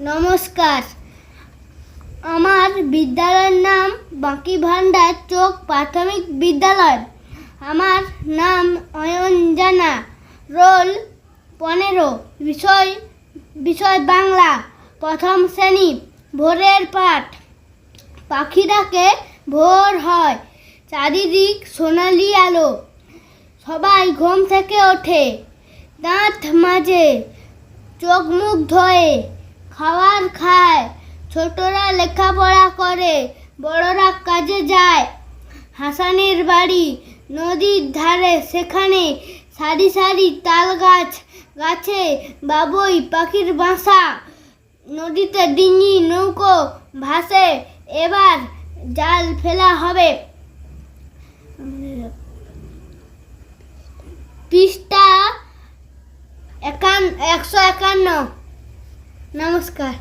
নমস্কার। আমার বিদ্যালয়ের নাম বাঁকি ভান্ডার চোখ প্রাথমিক বিদ্যালয়। আমার নাম অয়ঞ্জনা রোল পনেরো। বিষয় বিষয় বাংলা। প্রথম শ্রেণি, ভোরের পাঠ। পাখি ডাকে ভোর হয়। চারিদিক সোনালি আলো। সবাই ঘুম থেকে ওঠে। দাঁত মাঝে চোখ মুখ ধোয়ে। খাবার খায়। ছোটরা লেখাপড়া করে, বড়রা কাজে যায়। হাসানের বাড়ি নদীর ধারে, সেখানে সারি সারি তাল গাছ, গাছে বাবুই পাখির বাসা। নদীতে ডিঙি, নৌকো ভাসে, এবার জাল ফেলা হবে। পৃষ্ঠা একান একশো একান্ন। নমস্কার